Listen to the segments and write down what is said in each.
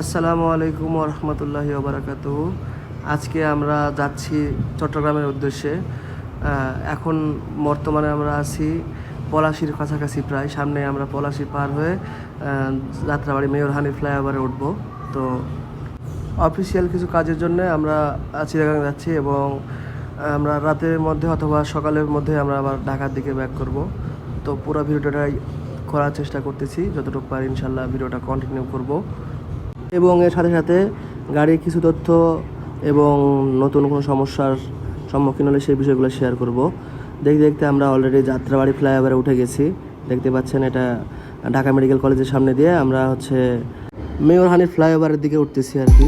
আসসালামু আলাইকুম রহমতুল্লাহি ওবরাকাত আজকে আমরা যাচ্ছি চট্টগ্রামের উদ্দেশ্যে। এখন বর্তমানে আমরা আছি পলাশির কাছাকাছি প্রায়। সামনে আমরা পলাশি পার হয়ে যাত্রাবাড়ি মেয়র হানি ফ্লাইওভারে উঠবো। তো অফিসিয়াল কিছু কাজের জন্য আমরা চিরাগাং যাচ্ছি এবং আমরা রাতের মধ্যে অথবা সকালের মধ্যে আমরা আবার ঢাকার দিকে ব্যাক করব। তো পুরো ভিডিওটাই করার চেষ্টা করতেছি। যতটুকু পারি ইনশাল্লাহ ভিডিওটা কন্টিনিউ করব। এবং এর সাথে সাথে গাড়ির কিছু তথ্য এবং নতুন কোনো সমস্যার সম্মুখীন হলে সেই বিষয়গুলো শেয়ার করব। দেখতে দেখতে আমরা অলরেডি যাত্রাবাড়ি ফ্লাইওভারে উঠে গেছি। দেখতে পাচ্ছেন এটা ঢাকা মেডিকেল কলেজের সামনে দিয়ে আমরা হচ্ছে মেয়র হানি ফ্লাইওভারের দিকে উঠতেছি আর কি।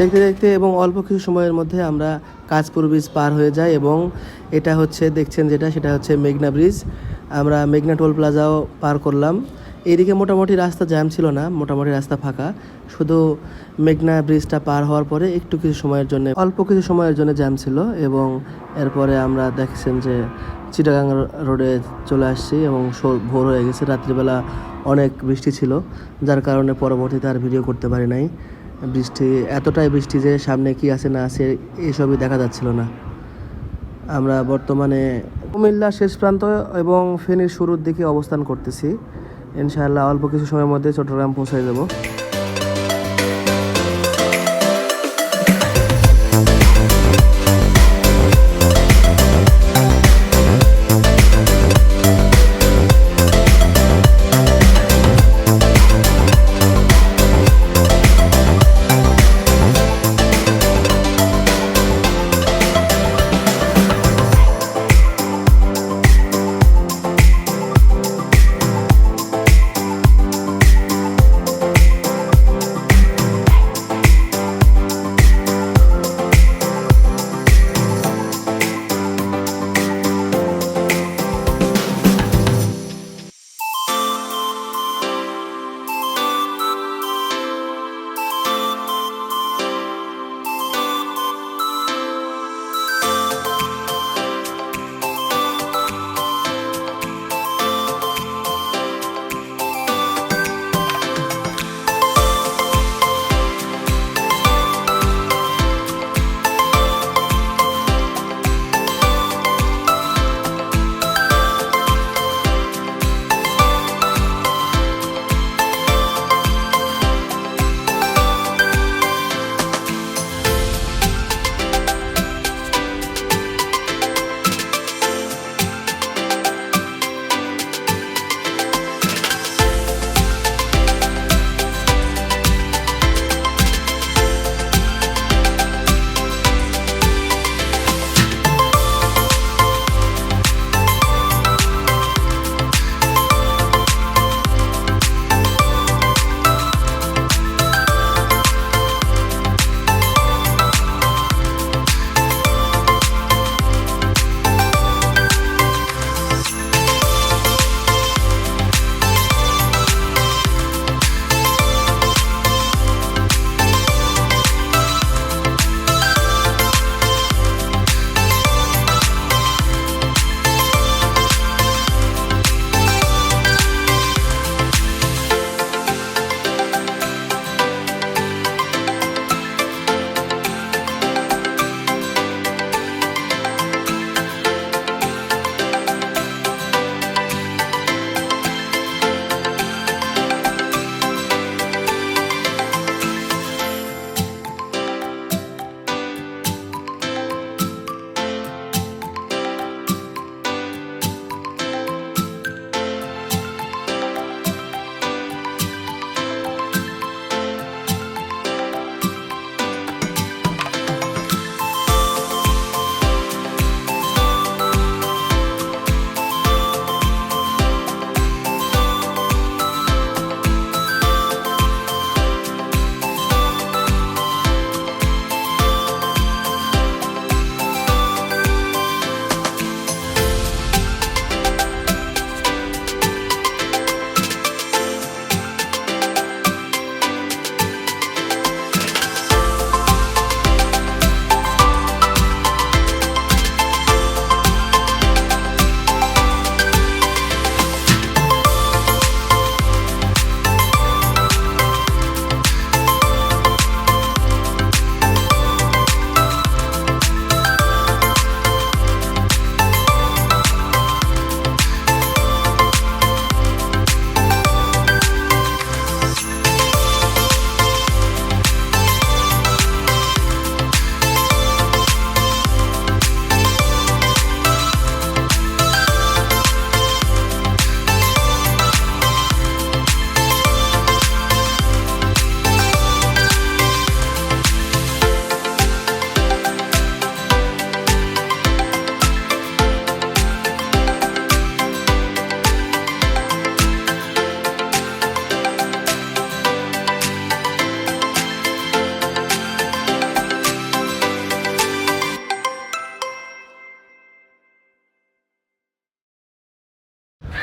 দেখতে দেখতে এবং অল্প কিছু সময়ের মধ্যে আমরা কাজপুর ব্রিজ পার হয়ে যাই এবং এটা হচ্ছে, দেখছেন যেটা, সেটা হচ্ছে মেঘনা ব্রিজ আমরা মেঘনা টোল প্লাজাও পার করলাম। এইদিকে মোটামুটি রাস্তা জ্যাম ছিল না, মোটামুটি রাস্তা ফাঁকা। শুধু মেঘনা ব্রিজটা পার হওয়ার পরে একটু কিছু সময়ের জন্য, অল্প কিছু সময়ের জন্য জ্যাম ছিল এবং এরপরে আমরা দেখছেন যে চিটাগাং রোডে চলে আসছি এবং ভোর হয়ে গেছে। রাত্রিবেলা অনেক বৃষ্টি ছিল, যার কারণে পরবর্তীতে আর ভিডিও করতে পারি নাই। বৃষ্টি, এতটাই বৃষ্টি যে সামনে কি আছে না আছে এসবই দেখা যাচ্ছিল না। আমরা বর্তমানে কুমিল্লা শেষ প্রান্ত এবং ফেনীর শুরুর দিকে অবস্থান করতেছি। ইনশাআল্লাহ অল্প কিছু সময়ের মধ্যে চট্টগ্রাম পৌঁছে দেবো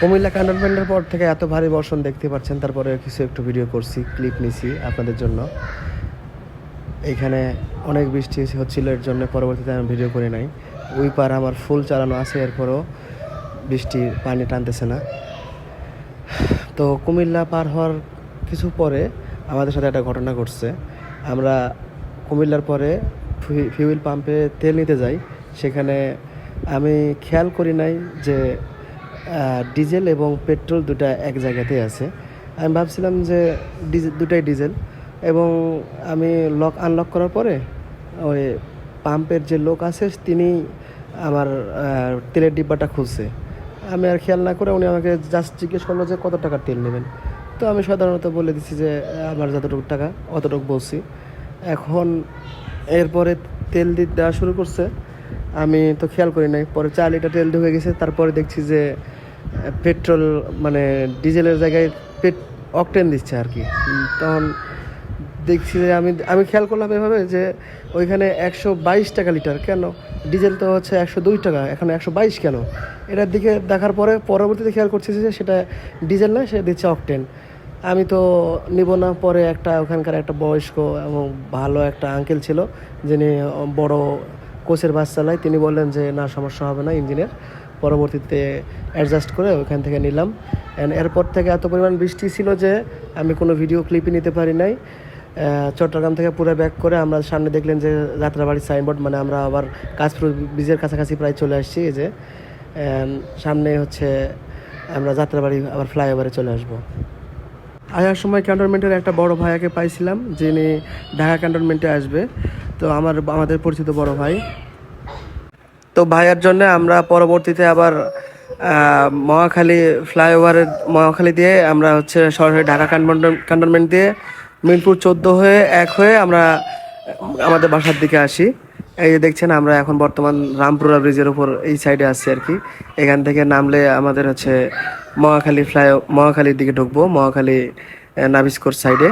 কুমিল্লা ক্যান্টনমেন্টের পর থেকে এত ভারী বর্ষণ দেখতে পাচ্ছেন, তারপরে কিছু একটু ভিডিও করছি ক্লিপ নিছি আপনাদের জন্য। এইখানে অনেক বৃষ্টি হচ্ছিল, এর জন্য পরবর্তীতে আমি ভিডিও করি নাই। ওই পার আমার ফুল চালানো আছে, এরপরও বৃষ্টির পানি টানতেছে না। তো কুমিল্লা পার হওয়ার কিছু পরে আমাদের সাথে একটা ঘটনা ঘটছে। আমরা কুমিল্লার পরে ফিউল পাম্পে তেল নিতে যাই। সেখানে আমি খেয়াল করি নাই যে ডিজেল এবং পেট্রোল দুটা এক জায়গাতেই আছে। আমি ভাবছিলাম যে ডিজেল দুটাই ডিজেল এবং আমি লক আনলক করার পরে ওই পাম্পের যে লোক আছে, তিনি আমার তেলের ডিব্বাটা খুলছে। আমি আর খেয়াল না করে উনি আমাকে জাস্ট জিজ্ঞেস করল যে কত টাকার তেল নেবেন। তো আমি সাধারণত বলে দিচ্ছি যে, আমার যতটুকু টাকা অতটুকু বলছি। এখন এরপরে তেল দিতে দেওয়া শুরু করছে। আমি তো খেয়াল করি নাই। পরে চার লিটার তেল ঢুকে গেছে, তারপরে দেখছি যে পেট্রোল মানে ডিজেলের জায়গায় পেট অকটেন দিচ্ছে আর কি। তখন দেখছি যে আমি আমি খেয়াল করলাম এভাবে যে, ওইখানে একশো বাইশ টাকা লিটার, কেন? ডিজেল তো হচ্ছে একশো দুই টাকা, এখন একশো বাইশ কেন? এটার দিকে দেখার পরে পরবর্তীতে খেয়াল করছি যে, সেটা ডিজেল না সে দিচ্ছে অকটেন। আমি তো নিব না, পরে একটা ওখানকার একটা বয়স্ক এবং ভালো একটা আঙ্কেল ছিল, যিনি বড় কোচের বাস চালায় তিনি বললেন যে, না, সমস্যা হবে না, ইঞ্জিনের। পরবর্তীতে অ্যাডজাস্ট করে ওইখান থেকে নিলাম। অ্যান্ড এরপর থেকে এত পরিমাণ বৃষ্টি ছিল যে, আমি কোনো ভিডিও ক্লিপই নিতে পারি নাই। চট্টগ্রাম থেকে পুরো ব্যাক করে আমরা সামনে দেখলেন যে যাত্রাবাড়ির সাইনবোর্ড মানে আমরা আবার কাজপুর ব্রিজের কাছাকাছি প্রায় চলে আসছি, এই যে। সামনে হচ্ছে আমরা যাত্রাবাড়ি, আবার ফ্লাইওভারে চলে আসব। আসার সময় ক্যান্টনমেন্টের একটা বড় ভাইয়াকে পাইছিলাম, যিনি ঢাকা ক্যান্টনমেন্টে আসবে। তো আমার আমাদের পরিচিত বড় ভাই। তো ভাইয়ার জন্য আমরা পরবর্তীতে আবার মহাখালী ফ্লাইওভারের মহাখালী দিয়ে আমরা হচ্ছে সরাসরি ঢাকা ক্যান্টনমেন্ট দিয়ে মিরপুর চোদ্দ হয়ে এক হয়ে আমরা আমাদের বাসার দিকে আসি। এই যে দেখছেন আমরা এখন বর্তমান রামপুরা ব্রিজের উপর এই সাইডে আসছি আর কি। এখান থেকে নামলে আমাদের হচ্ছে মহাখালী ফ্লাই মহাখালীর দিকে ঢুকবো, মহাখালী নাবিস্কোর সাইডে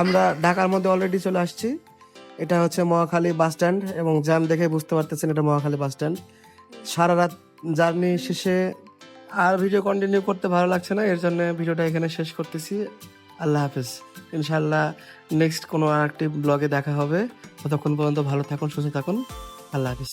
আমরা ঢাকার মধ্যে অলরেডি চলে আসছি। এটা হচ্ছে মহাখালী বাস স্ট্যান্ড এবং জ্যাম দেখে বুঝতে পারতেছেন এটা মহাখালী বাস স্ট্যান্ড। সারা রাত জার্নি শেষে আর ভিডিও কন্টিনিউ করতে ভালো লাগছে না, এর জন্য ভিডিওটা এখানে শেষ করতেছি। আল্লাহ হাফেজ। ইনশাল্লাহ নেক্সট কোনো আরেকটি ব্লগে দেখা হবে। ততক্ষণ পর্যন্ত ভালো থাকুন, সুস্থ থাকুন। আল্লাহ হাফিজ।